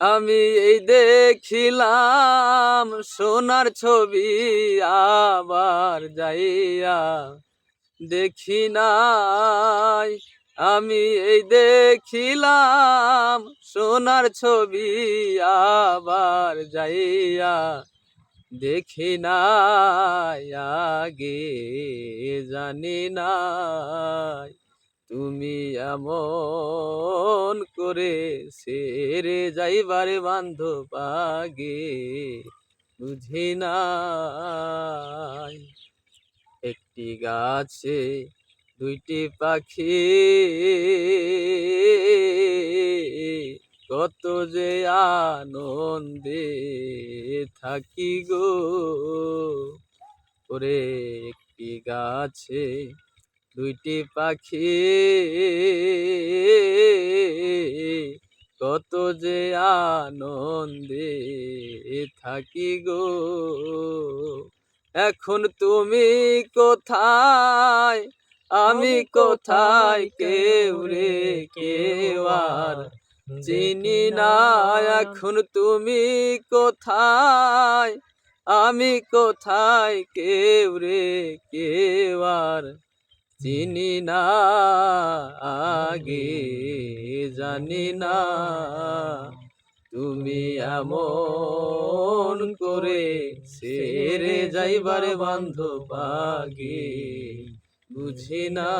আমি এই দেখিলাম সোনার ছবি আবার যাইয়া। দেখি নাই, আমি এই দেখিলাম সোনার ছবি আবার যাইয়া। দেখি নাই, আগে জানি নাই। তুমি এমন করে সেরে যাইবারে বান্ধব আগে বুঝি নাই? একটি গাছে দুইটি পাখি, কত যে আনন্দে থাকি গো। ওরে একটি গাছে দুইটি পাখি। কত যে আনন্দে থাকি গো। এখন তুমি কোথায়? আমি কোথায়? কেউ রে কেউ আর চিনি না। এখন তুমি কোথায়? আমি কোথায়? কেউ রে কেউ আর চিনি না আগে জানি না। তুমি এমন করে সেরে যাইবারে বান্ধব আগে বুঝি না